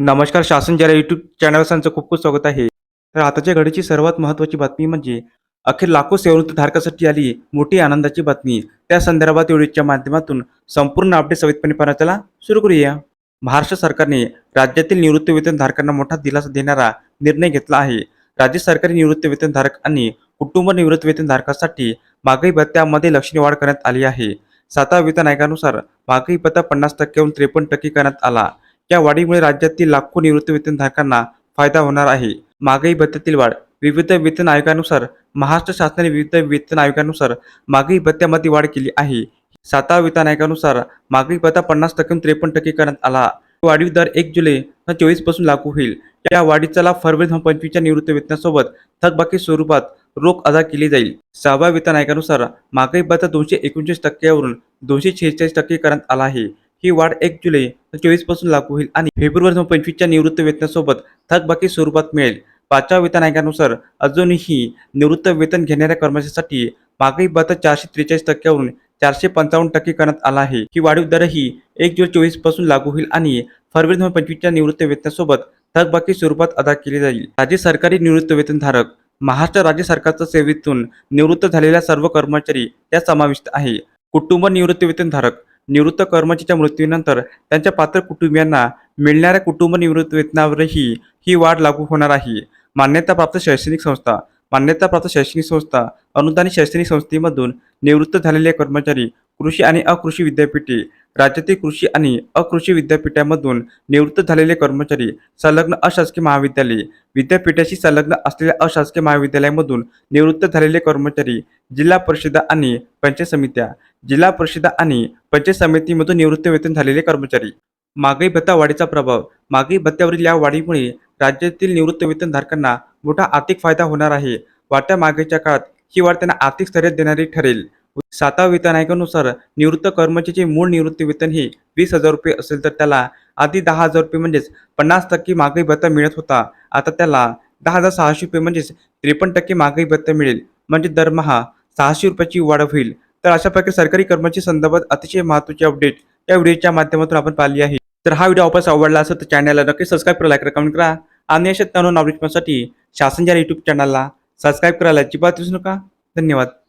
नमस्कार शासन जरा यूट्यूब चॅनल त्यांचं खूप खूप स्वागत आहे. तर आताच्या घडीची सर्वात महत्त्वाची बातमी म्हणजे अखेर लाखो सेवृत्त धारकासाठी आली मोठी आनंदाची बातमी. त्या संदर्भात व्हिडिओच्या माध्यमातून संपूर्ण अपडेट सवितपणे पाहण्याला सुरू करूया. महाराष्ट्र सरकारने राज्यातील निवृत्त वेतन धारकांना मोठा दिलासा देणारा निर्णय घेतला आहे. राज्य सरकारी निवृत्त वेतन धारक आणि कुटुंब निवृत्त वेतन धारकासाठी महागाई भत्त्यामध्ये लक्षणीय वाढ करण्यात आली आहे. सातारा वेतन आयोगानुसार महागाई भत्ता पन्नास टक्क्याहून त्रेपन्न टक्के करण्यात आला. या वाढीमुळे राज्यातील लाखो निवृत्तीवेतनधारकांना फायदा होणार आहे. महागाई भत्त्यातील वाढ विविध वेतन आयोगानुसार महाराष्ट्र शासनाने विविध वेतन आयोगानुसार महागाई भत्त्यामध्ये वाढ केली आहे. सातव्या वेतन आयोगानुसार महागाई भत्ता पन्नास टक्के त्रेपन्न टक्के करण्यात आला. वाढीव दर एक जुलै चोवीसपासून लागू होईल. या वाढीचा लाभ फरवरी दोन पंचवीसच्या निवृत्त वेतनासोबत थकबाकी स्वरूपात रोख अदा केली जाईल. सहाव्या वेतन आयोगानुसार महागाई भत्ता दोनशे एकोणचाळीस टक्क्यावरून दोनशे शेहेचाळीस टक्के करण्यात आला आहे. ही वाढ एक जुलै चोवीसपासून लागू होईल आणि फेब्रुवारी पंचवीसच्या निवृत्त वेतनासोबत थकबाकी स्वरूपात मिळेल. पाचव्या वेतन आयोगानुसार अजूनही निवृत्त वेतन घेणाऱ्या कर्मचाऱ्यांसाठी महागाई भत्ता चारशे त्रेचाळीस टक्क्यावरून चारशे पंचावन्न टक्के करण्यात आला आहे. ही वाढीव दरही एक जुलै चोवीसपासून लागू होईल आणि फरवरी दोन पंचवीसच्या निवृत्त वेतनासोबत थकबाकी स्वरूपात अदा केली जाईल. राज्य सरकारी निवृत्त वेतनधारक महाराष्ट्र राज्य सरकारच्या सेवेतून निवृत्त झालेल्या सर्व कर्मचारी यात समाविष्ट आहे. कुटुंब निवृत्त वेतनधारक निवृत्त कर्मचाऱ्याच्या मृत्यूनंतर त्यांच्या पात्र कुटुंबियांना मिळणाऱ्या कुटुंब निवृत्त वेतनावरही ही वाढ लागू होणार आहे. मान्यताप्राप्त शैक्षणिक संस्था मान्यताप्राप्त शैक्षणिक संस्था अनुदानित शैक्षणिक संस्थेमधून निवृत्त झालेले कर्मचारी कृषी आणि अकृषी विद्यापीठे राज्यातील कृषी आणि अकृषी विद्यापीठामधून निवृत्त झालेले कर्मचारी संलग्न अशासकीय महाविद्यालये विद्यापीठाशी संलग्न असलेल्या अशासकीय महाविद्यालयामधून निवृत्त झालेले कर्मचारी जिल्हा परिषदा आणि पंचायत समित्या जिल्हा परिषदा आणि पंचायत समितीमधून निवृत्त वेतन झालेले कर्मचारी. मागणी भत्ता वाढीचा प्रभाव मागणी भत्त्यावरील या वाढीमुळे राज्यातील निवृत्त वेतनधारकांना मोठा आर्थिक फायदा होणार आहे. वाढत्या महागाईच्या काळात ही वाढ त्यांना आर्थिक स्थैर्य देणारी ठरेल. सातव्या वेतन आयोगानुसार निवृत्त कर्मचाऱ्याचे मूळ निवृत्ती वेतन हे वीस हजार रुपये असेल तर त्याला आधी दहा हजार रुपये म्हणजेच पन्नास टक्के महागाई भत्ता मिळत होता. आता त्याला दहा हजार सहाशे रुपये म्हणजेच त्रेपन्न टक्के महागाई भत्ता मिळेल. म्हणजे दरमहा सहाशे रुपयाची वाढ होईल. तर अशा प्रकारे सरकारी कर्मचारी संदर्भात अतिशय महत्त्वाचे अपडेट या व्हिडिओच्या माध्यमातून आपण पाहिली आहे. तर हा व्हिडिओ वापस आवडला असेल तर चॅनलला नक्की सबस्क्राईब करा लाईक करा कमेंट करा आणि अशा तरुण नॉलेजसाठी शासनच्या यूट्यूब चॅनलला सबस्क्राईब करायला अजिबात विसरू नका. धन्यवाद.